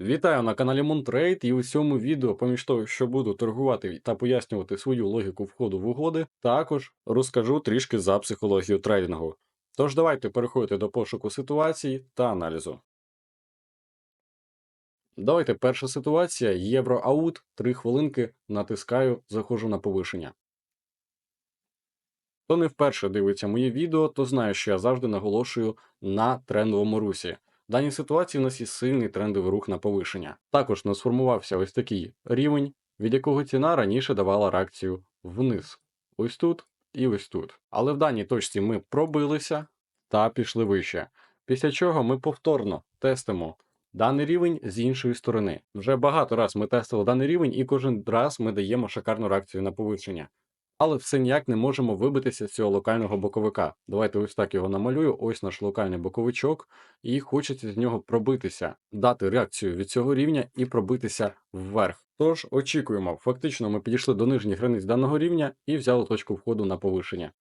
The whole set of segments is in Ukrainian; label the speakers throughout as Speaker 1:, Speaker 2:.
Speaker 1: Вітаю на каналі Moontrade і у цьому відео, поміж того, що буду торгувати та пояснювати свою логіку входу в угоди, також розкажу трішки за психологію трейдингу. Тож давайте переходити до пошуку ситуацій та аналізу. Давайте перша ситуація євроаут, 3 хвилинки, натискаю, заходжу на повишення. Хто не вперше дивиться моє відео, то знає, що я завжди наголошую на трендовому русі. В даній ситуації у нас є сильний трендовий рух на повишення. Також нас сформувався ось такий рівень, від якого ціна раніше давала реакцію вниз. Ось тут і ось тут. Але в даній точці ми пробилися та пішли вище. Після чого ми повторно тестимо даний рівень з іншої сторони. Вже багато раз ми тестили даний рівень, і кожен раз ми даємо шикарну реакцію на повищення. Але все ніяк не можемо вибитися з цього локального боковика. Давайте ось так його намалюю. Ось наш локальний боковичок, і хочеться з нього пробитися, дати реакцію від цього рівня і пробитися вверх. Тож очікуємо, фактично ми підійшли до нижніх границь даного рівня і взяли точку входу на повишення.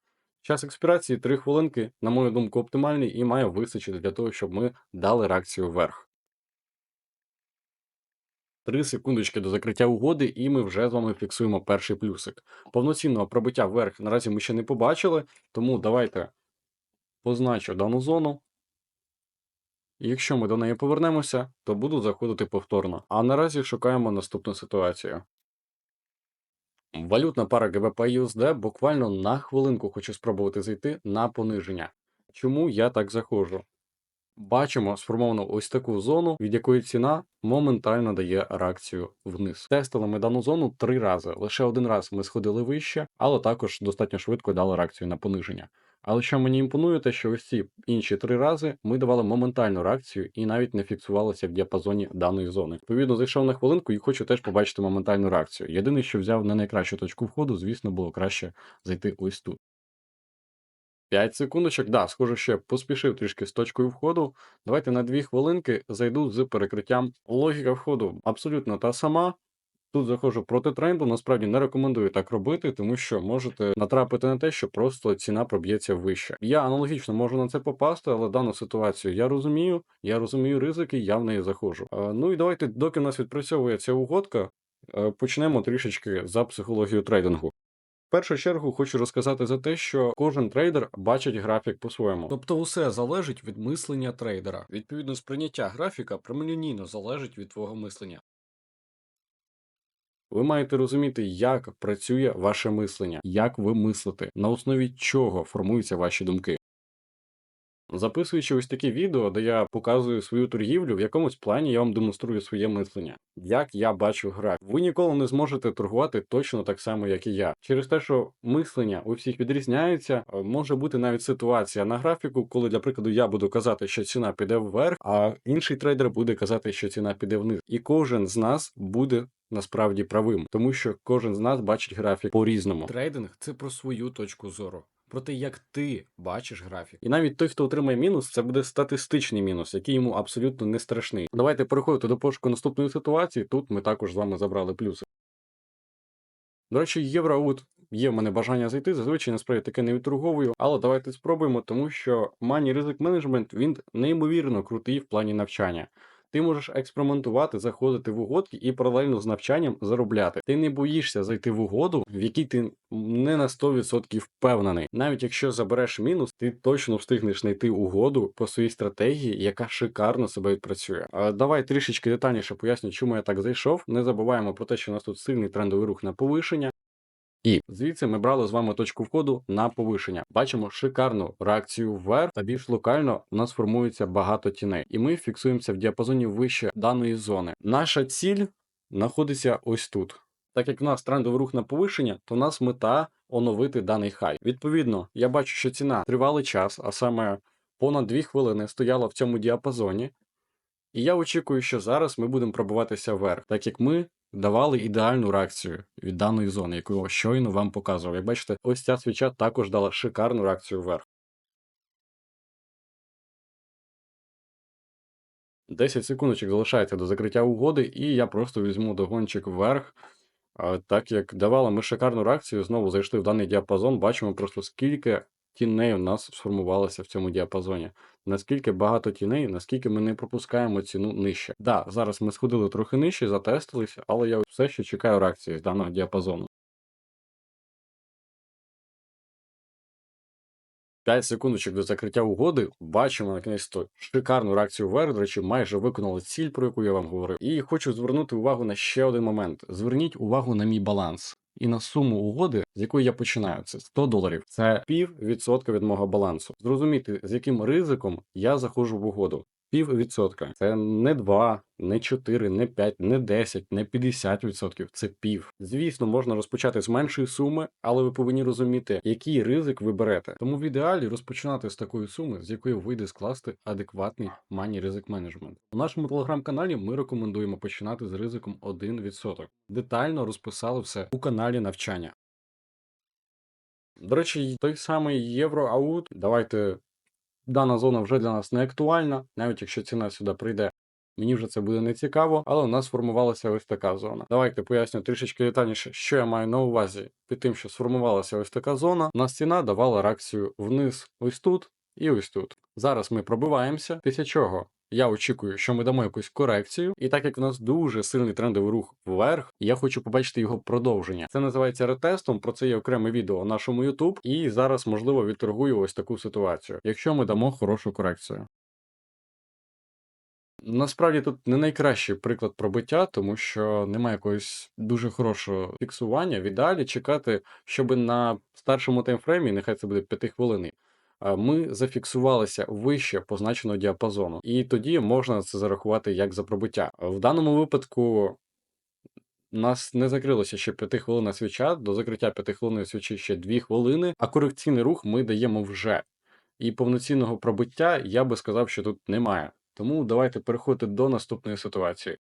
Speaker 1: Час експірації 3 хвилинки, на мою думку, оптимальний і має вистачити для того, щоб ми дали реакцію вверх. 3 секундочки до закриття угоди, і ми вже з вами фіксуємо перший плюсик. Повноцінного пробиття вверх наразі ми ще не побачили, тому давайте позначу дану зону. Якщо ми до неї повернемося, то буду заходити повторно. А наразі шукаємо наступну ситуацію. Валютна пара ГБП USD буквально на хвилинку хочу спробувати зайти на пониження. Чому я так заходжу? Бачимо сформовану ось таку зону, від якої ціна моментально дає реакцію вниз. Тестили ми дану зону три рази. Лише один раз ми сходили вище, але також достатньо швидко дали реакцію на пониження. Але що мені імпонує, те, що ось ці інші три рази ми давали моментальну реакцію і навіть не фіксувалися в діапазоні даної зони. Відповідно, зайшов на хвилинку і хочу теж побачити моментальну реакцію. Єдине, що взяв не найкращу точку входу, звісно, було краще зайти ось тут. 5 секундочок, да, схоже, ще поспішив трішки з точкою входу. Давайте на 2 хвилинки зайду з перекриттям. Логіка входу абсолютно та сама. Тут заходжу проти тренду, насправді не рекомендую так робити, тому що можете натрапити на те, що просто ціна проб'ється вище. Я аналогічно можу на це попасти, але дану ситуацію я розумію, я розумію ризики, я в неї заходжу. Е, Ну і давайте, доки в нас відпрацьовує ця угодка, е, почнемо трішечки за психологію трейдингу. В першу чергу хочу розказати за те, що кожен трейдер бачить графік по-своєму. Тобто усе залежить від мислення трейдера. Відповідно, сприйняття графіка прямолінійно залежить від твого мислення. Ви маєте розуміти, як працює ваше мислення, як ви мислите, на основі чого формуються ваші думки. Записуючи ось такі відео, де я показую свою торгівлю, в якомусь плані я вам демонструю своє мислення, як я бачу графік. Ви ніколи не зможете торгувати точно так само, як і я. Через те, що мислення у всіх відрізняється, е, може бути навіть ситуація на графіку, коли, для прикладу, я буду казати, що ціна піде вверх, а інший трейдер буде казати, що ціна піде вниз. І кожен з нас буде насправді правим, тому що кожен з нас бачить графік по-різному. Трейдинг це про свою точку зору. Про те, як ти бачиш графік. І навіть той, хто отримає мінус, це буде статистичний мінус, який йому абсолютно не страшний. Давайте переходити до пошуку наступної ситуації. Тут ми також з вами забрали плюси. До речі, євроаут є в мене бажання зайти. Зазвичай насправді таке не відторговую, але давайте спробуємо, тому що Money Risk Management він неймовірно крутий в плані навчання. Ти можеш експериментувати, заходити в угодки і паралельно з навчанням заробляти. Ти не боїшся зайти в угоду, в якій ти не на 100% впевнений. Навіть якщо забереш мінус, ти точно встигнеш знайти угоду по своїй стратегії, яка шикарно себе відпрацює. А давай трішечки детальніше поясню, чому я так зайшов. Не забуваємо про те, що у нас тут сильний трендовий рух на повишення. І звідси ми брали з вами точку входу на повишення. Бачимо шикарну реакцію вверх, та більш локально у нас формується багато тіней, і ми фіксуємося в діапазоні вище даної зони. Наша ціль знаходиться ось тут. Так як в нас трендовий рух на повишення, то в нас мета оновити даний хай. Відповідно, я бачу, що ціна тривалий час, а саме понад 2 хвилини стояла в цьому діапазоні. І я очікую, що зараз ми будемо пробиватися вверх, так як ми давали ідеальну реакцію від даної зони, яку я щойно вам показував. Як бачите, ось ця свіча також дала шикарну реакцію вверх. 10 секундочок залишається до закриття угоди, і я просто візьму догончик вверх. Так як давали ми шикарну реакцію, знову зайшли в даний діапазон, бачимо просто скільки тіней у нас сформувалося в цьому діапазоні. Наскільки багато тіней, наскільки ми не пропускаємо ціну нижче. Да, зараз ми сходили трохи нижче, затестилися, але я все ще чекаю реакції з даного діапазону. 5 секундочок до закриття угоди. Бачимо на кінець то шикарну реакцію вверх. До речі, майже виконали ціль, про яку я вам говорив. І хочу звернути увагу на ще один момент. Зверніть увагу на мій баланс. І на суму угоди, з якої я починаю, це 100 доларів. Це пів відсотка від мого балансу. Зрозуміти, з яким ризиком я заходжу в угоду. Пів відсотка. Це не 2, не 4, не 5, не 10, не 50 відсотків. Це пів. Звісно, можна розпочати з меншої суми, але ви повинні розуміти, який ризик ви берете. Тому в ідеалі розпочинати з такої суми, з якої вийде скласти адекватний мані ризик менеджмент. У нашому телеграм-каналі ми рекомендуємо починати з ризиком 1%. Детально розписали все у каналі навчання. До речі, той самий євроаут. Давайте дана зона вже для нас не актуальна, навіть якщо ціна сюди прийде. Мені вже це буде не цікаво, але у нас сформувалася ось така зона. Давайте поясню трішечки детальніше, що я маю на увазі під тим, що сформувалася ось така зона. У нас ціна давала реакцію вниз ось тут і ось тут. Зараз ми пробиваємося, після чого я очікую, що ми дамо якусь корекцію, і так як у нас дуже сильний трендовий рух вверх, я хочу побачити його продовження. Це називається ретестом. Про це є окреме відео на нашому YouTube, і зараз можливо відторгую ось таку ситуацію, якщо ми дамо хорошу корекцію. Насправді тут не найкращий приклад пробиття, тому що немає якогось дуже хорошого фіксування. В ідеалі чекати, щоб на старшому таймфреймі, нехай це буде 5 хвилини, ми зафіксувалися вище позначеного діапазону, і тоді можна це зарахувати як за пробиття. В даному випадку у нас не закрилося ще 5 хвилина свіча, до закриття 5 хвилин свічі ще 2 хвилини, а корекційний рух ми даємо вже. І повноцінного пробиття я би сказав, що тут немає. Тому давайте переходити до наступної ситуації.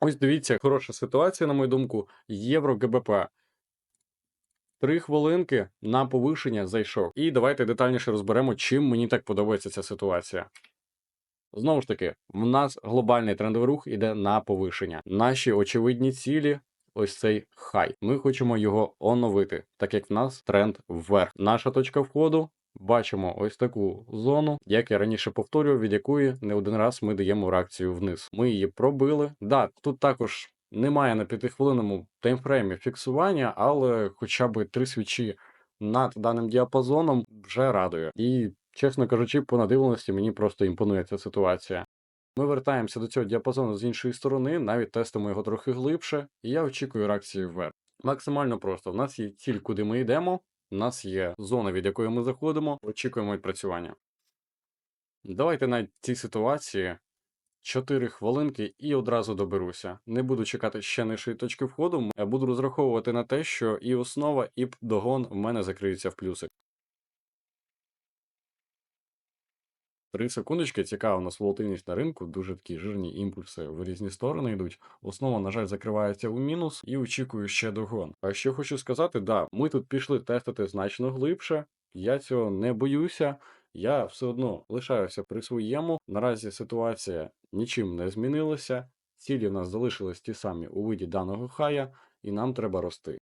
Speaker 1: Ось дивіться, хороша ситуація, на мою думку, євро ГБП. Три хвилинки на повишення зайшов. І давайте детальніше розберемо, чим мені так подобається ця ситуація. Знову ж таки, в нас глобальний трендовий рух іде на повишення. Наші очевидні цілі. Ось цей хай. Ми хочемо його оновити, так як в нас тренд вверх. Наша точка входу. Бачимо ось таку зону, як я раніше повторював, від якої не один раз ми даємо реакцію вниз. Ми її пробили. Да, тут також немає на п'ятихвилинному таймфреймі фіксування, але хоча б три свічі над даним діапазоном вже радує. І, чесно кажучи, по надивленості мені просто імпонує ця ситуація. Ми вертаємося до цього діапазону з іншої сторони, навіть тестимо його трохи глибше, і я очікую реакції вверх. Максимально просто. У нас є ціль, куди ми йдемо. У нас є зона, від якої ми заходимо, очікуємо відпрацювання. Давайте на цій ситуації 4 хвилинки і одразу доберуся. Не буду чекати ще нижчої точки входу, буду розраховувати на те, що і основа, і догон в мене закриються в плюсик. Три секундочки, цікава у нас волатильність на ринку, дуже такі жирні імпульси в різні сторони йдуть. Основа, на жаль, закривається у мінус і очікую ще догон. А що хочу сказати, да, ми тут пішли тестити значно глибше, я цього не боюся. Я все одно лишаюся при своєму. Наразі ситуація нічим не змінилася. Цілі в нас залишились ті самі у виді даного хая, і нам треба рости.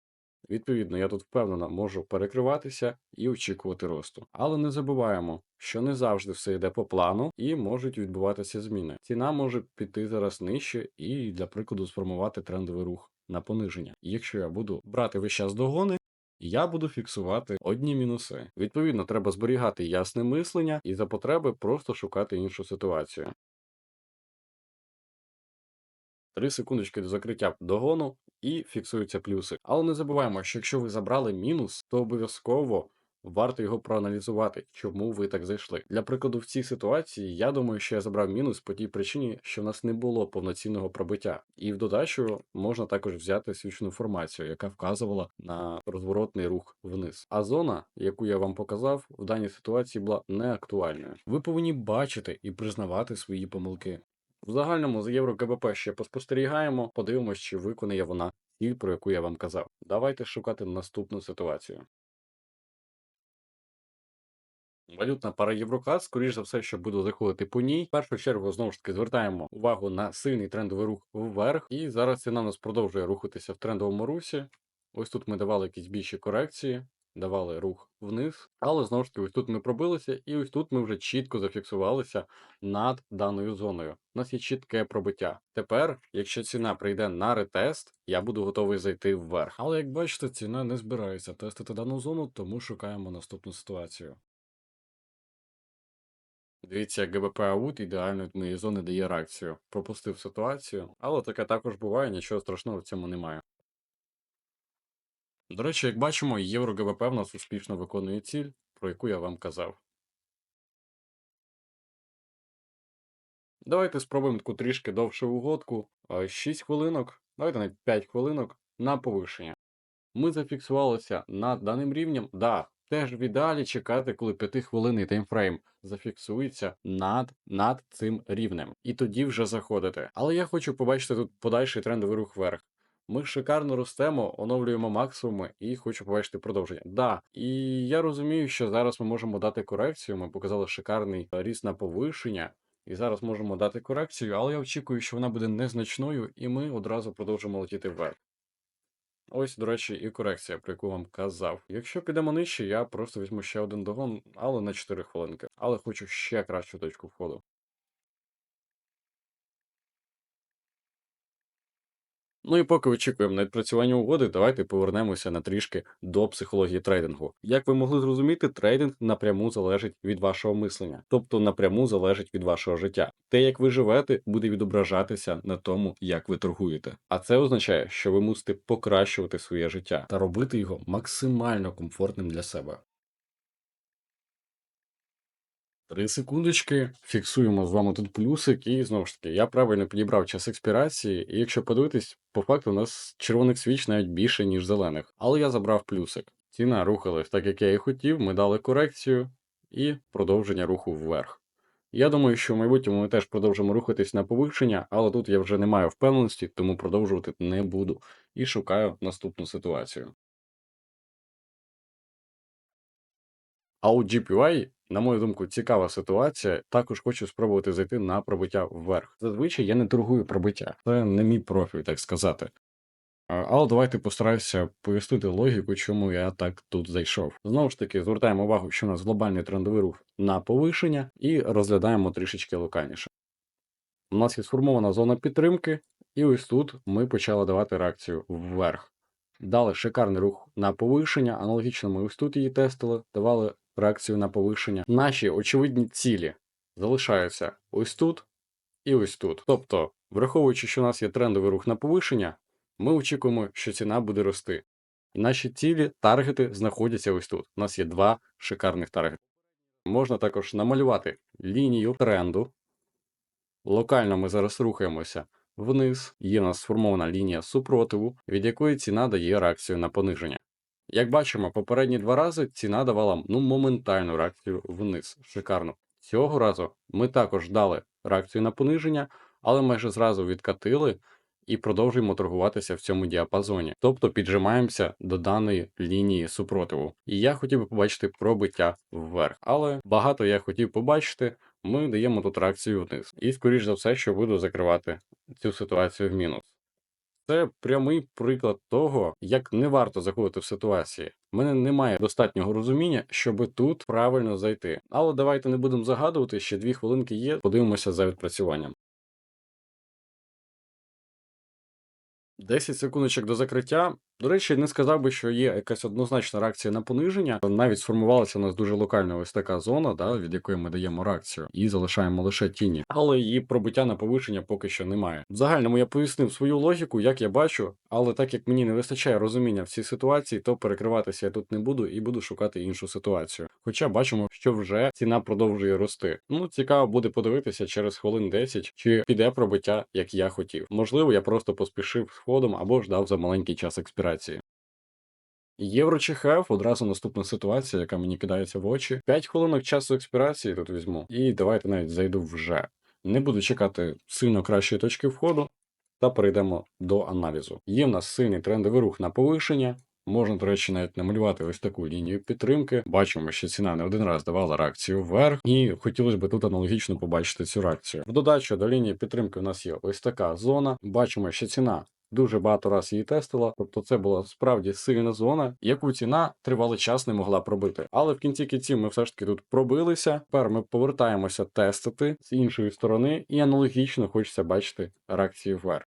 Speaker 1: Відповідно, я тут впевнено можу перекриватися і очікувати росту. Але не забуваємо, що не завжди все йде по плану і можуть відбуватися зміни. Ціна може піти зараз нижче і, для прикладу, сформувати трендовий рух на пониження. Якщо я буду брати весь час догони, я буду фіксувати одні мінуси. Відповідно, треба зберігати ясне мислення і за потреби просто шукати іншу ситуацію. Три секундочки до закриття догону і фіксуються плюси. Але не забуваємо, що якщо ви забрали мінус, то обов'язково варто його проаналізувати, чому ви так зайшли. Для прикладу, в цій ситуації я думаю, що я забрав мінус по тій причині, що в нас не було повноцінного пробиття. І в додачу можна також взяти свічну формацію, яка вказувала на розворотний рух вниз. А зона, яку я вам показав, в даній ситуації була не актуальною. Ви повинні бачити і признавати свої помилки. В загальному за євро КБП ще поспостерігаємо, подивимось, чи виконає вона ціль, про яку я вам казав. Давайте шукати наступну ситуацію. Валютна пара Єврокат, скоріш за все, що буду заходити по ній. В першу чергу, знову ж таки, звертаємо увагу на сильний трендовий рух вверх. І зараз ціна у нас продовжує рухатися в трендовому русі. Ось тут ми давали якісь більші корекції. Давали рух вниз, але знову ж таки, ось тут ми пробилися, і ось тут ми вже чітко зафіксувалися над даною зоною. У нас є чітке пробиття. Тепер, якщо ціна прийде на ретест, я буду готовий зайти вверх. Але як бачите, ціна не збирається тестити дану зону, тому шукаємо наступну ситуацію. Дивіться, як ГБП аут ідеально моєї зони дає реакцію. Пропустив ситуацію, але таке також буває, нічого страшного в цьому немає. До речі, як бачимо, євро ГБП в нас успішно виконує ціль, про яку я вам казав. Давайте спробуємо таку трішки довшу угодку. 6 хвилинок, давайте навіть 5 хвилинок на повишення. Ми зафіксувалися над даним рівнем. Да, теж в ідеалі чекати, коли 5 хвилинний таймфрейм зафіксується над, над цим рівнем. І тоді вже заходити. Але я хочу побачити тут подальший трендовий рух вверх. Ми шикарно ростемо, оновлюємо максимуми і хочу побачити продовження. Да, і я розумію, що зараз ми можемо дати корекцію. Ми показали шикарний ріст на повишення. І зараз можемо дати корекцію, але я очікую, що вона буде незначною, і ми одразу продовжимо летіти вверх. Ось, до речі, і корекція, про яку вам казав. Якщо підемо нижче, я просто візьму ще один догон, але на 4 хвилинки. Але хочу ще кращу точку входу. Ну і поки очікуємо на відпрацювання угоди, давайте повернемося на трішки до психології трейдингу. Як ви могли зрозуміти, трейдинг напряму залежить від вашого мислення, тобто напряму залежить від вашого життя. Те, як ви живете, буде відображатися на тому, як ви торгуєте. А це означає, що ви мусите покращувати своє життя та робити його максимально комфортним для себе. Три секундочки, фіксуємо з вами тут плюсик, і знову ж таки, я правильно підібрав час експірації, і якщо подивитись, по факту у нас червоних свіч навіть більше, ніж зелених. Але я забрав плюсик. Ціна рухалась так, як я і хотів, ми дали корекцію і продовження руху вверх. Я думаю, що в майбутньому ми теж продовжимо рухатись на повищення, але тут я вже не маю впевненості, тому продовжувати не буду. І шукаю наступну ситуацію. А у GPY, на мою думку, цікава ситуація. Також хочу спробувати зайти на пробиття вверх. Зазвичай я не торгую пробиття. Це не мій профіль, так сказати. Але давайте постараюся пояснити логіку, чому я так тут зайшов. Знову ж таки, звертаємо увагу, що у нас глобальний трендовий рух на повишення, і розглядаємо трішечки локальніше. У нас є сформована зона підтримки, і ось тут ми почали давати реакцію вверх. Дали шикарний рух на повишення, аналогічно ми ось тут її тестили, давали реакцію на повишення. Наші очевидні цілі залишаються ось тут і ось тут. Тобто, враховуючи, що у нас є трендовий рух на повишення, ми очікуємо, що ціна буде рости. І наші цілі, таргети знаходяться ось тут. У нас є два шикарних таргети. Можна також намалювати лінію тренду. Локально ми зараз рухаємося вниз. Є у нас сформована лінія супротиву, від якої ціна дає реакцію на пониження. Як бачимо, попередні два рази ціна давала ну, моментальну реакцію вниз. Шикарно. Цього разу ми також дали реакцію на пониження, але майже зразу відкатили і продовжуємо торгуватися в цьому діапазоні. Тобто піджимаємося до даної лінії супротиву. І я хотів би побачити пробиття вверх. Але багато я хотів побачити, ми даємо тут реакцію вниз. І, скоріш за все, що буду закривати цю ситуацію в мінус. Це прямий приклад того, як не варто заходити в ситуації. У мене немає достатнього розуміння, щоб тут правильно зайти. Але давайте не будемо загадувати, ще дві хвилинки є, подивимося за відпрацюванням. 10 секундочок до закриття. До речі, не сказав би, що є якась однозначна реакція на пониження. Навіть сформувалася у нас дуже локальна ось така зона, да, від якої ми даємо реакцію, і залишаємо лише тіні. Але її пробиття на повишення поки що немає. В загальному я пояснив свою логіку, як я бачу, але так як мені не вистачає розуміння в цій ситуації, то перекриватися я тут не буду і буду шукати іншу ситуацію. Хоча бачимо, що вже ціна продовжує рости. Ну, цікаво буде подивитися через хвилин 10, чи піде пробиття, як я хотів. Можливо, я просто поспішив з ходом або ждав за маленький час експірації. Євро одразу наступна ситуація, яка мені кидається в очі. 5 хвилинок часу експірації тут візьму. І давайте навіть зайду вже. Не буду чекати сильно кращої точки входу, та перейдемо до аналізу. Є в нас сильний трендовий рух на повишення. Можна, до речі, навіть намалювати ось таку лінію підтримки. Бачимо, що ціна не один раз давала реакцію вверх, і хотілося б тут аналогічно побачити цю реакцію. В додачу до лінії підтримки у нас є ось така зона. Бачимо, що ціна дуже багато раз її тестила. Тобто, це була справді сильна зона, яку ціна тривалий час не могла пробити. Але в кінці кінців ми все ж таки тут пробилися. Тепер ми повертаємося тестити з іншої сторони, і аналогічно хочеться бачити реакції вверх.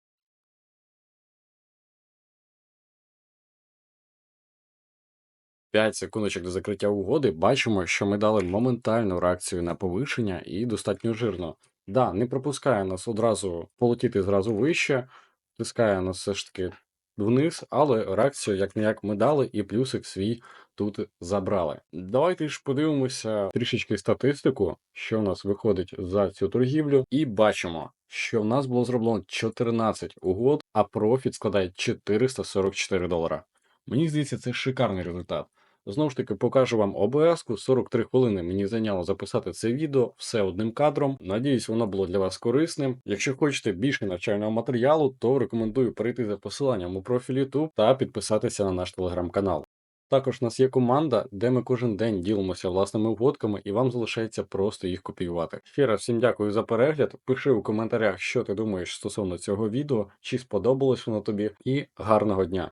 Speaker 1: П'ять секундочок до закриття угоди, бачимо, що ми дали моментальну реакцію на повишення і достатньо жирно. Да, не пропускає нас одразу полетіти зразу вище, тискає нас все ж таки вниз, але реакцію як не як ми дали, і плюсик свій тут забрали. Давайте ж подивимося трішечки статистику, що в нас виходить за цю торгівлю, і бачимо, що в нас було зроблено 14 угод, а профіт складає 444 долара. Мені здається, це шикарний результат. Знову ж таки, покажу вам ОБС-ку. 43 хвилини мені зайняло записати це відео, все одним кадром. Надіюсь, воно було для вас корисним. Якщо хочете більше навчального матеріалу, то рекомендую перейти за посиланням у профіль YouTube та підписатися на наш телеграм-канал. Також у нас є команда, де ми кожен день ділимося власними угодками, і вам залишається просто їх копіювати. Ще раз всім дякую за перегляд. Пиши у коментарях, що ти думаєш стосовно цього відео, чи сподобалось воно тобі, і гарного дня!